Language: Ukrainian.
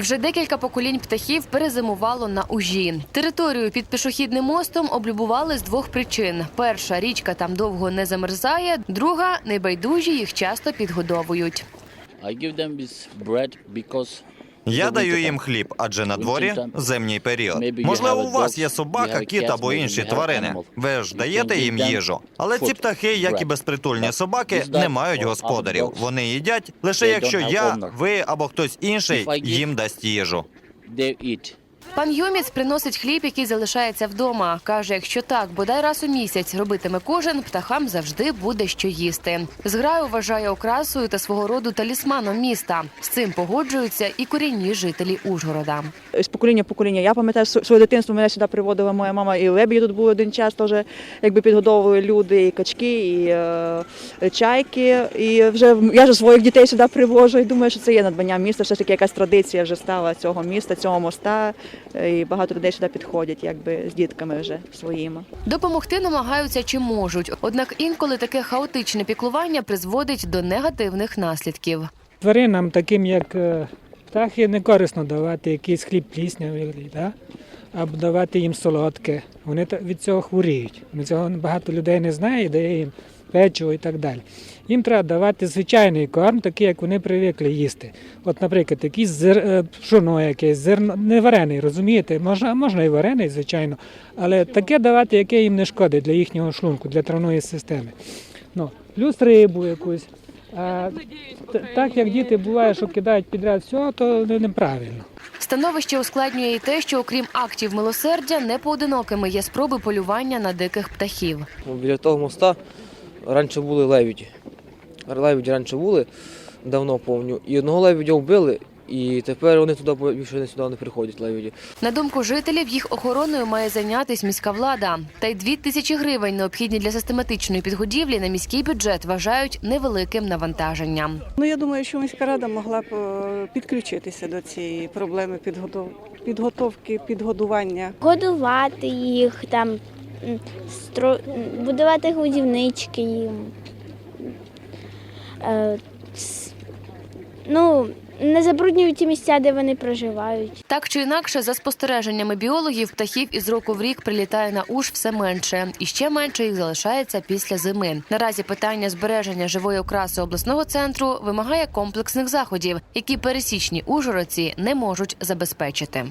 Вже декілька поколінь птахів перезимувало на ужі. Територію під пішохідним мостом облюбували з двох причин: перша річка там довго не замерзає, друга небайдужі їх часто підгодовують. I give them this bread because Я даю їм хліб, адже на дворі зимній період. Можливо, у вас є собака, кіт або інші тварини. Ви ж даєте їм їжу. Але ці птахи, як і безпритульні собаки, не мають господарів. Вони їдять лише якщо я, ви або хтось інший їм дасть їжу. Пан Юміц приносить хліб, який залишається вдома. каже, якщо так, бодай раз у місяць робитиме кожен, птахам завжди буде що їсти. Зграю вважає окрасою та свого роду талісманом міста. З цим погоджуються і корінні жителі Ужгорода. з покоління покоління. Я пам'ятаю св- своє дитинство, мене сюди приводила моя мама, і лебеді тут були один час, теж якби підгодовували люди, і качки, і е, чайки. І вже я ж своїх дітей сюди привожу і думаю, що це є надбання міста. Все ж таки якась традиція вже стала цього міста, цього моста. І багато людей сюди підходять, якби з дітками вже своїми. Допомогти намагаються чи можуть, однак інколи таке хаотичне піклування призводить до негативних наслідків. Тваринам, таким як е, птахи, не корисно давати якийсь хліб пліснявий, да? або давати їм солодке. Вони від цього хворіють. Ми цього багато людей не знає, і дає їм печиво і так далі. Їм треба давати звичайний корм, такий, як вони привикли їсти. От, наприклад, якийсь зер... е, пшоно якесь, зерно, не варений, розумієте? Можна, можна і варений, звичайно, але таке давати, яке їм не шкодить для їхнього шлунку, для травної системи. Ну, плюс рибу якусь. А так як діти буває, що кидають підряд всього, то неправильно. Становище ускладнює і те, що окрім актів милосердя, непоодинокими є спроби полювання на диких птахів. Біля того моста раніше були лебіді. Лебіді раніше були давно повню. І одного лебідя вбили, і тепер вони туди більше не сюди не приходять лебіді. На думку жителів, їх охороною має зайнятися міська влада. Та й дві тисячі гривень, необхідні для систематичної підгодівлі, на міський бюджет вважають невеликим навантаженням. Ну, я думаю, що міська рада могла б е, підключитися до цієї проблеми підготов... підготовки, підгодування. годувати їх, там будувати годівнички їм. Е, Ну, не забруднюють ті місця, де вони проживають. Так чи інакше, за спостереженнями біологів, птахів із року в рік прилітає на уж все менше, і ще менше їх залишається після зими. Наразі питання збереження живої окраси обласного центру вимагає комплексних заходів, які пересічні ужгородці не можуть забезпечити.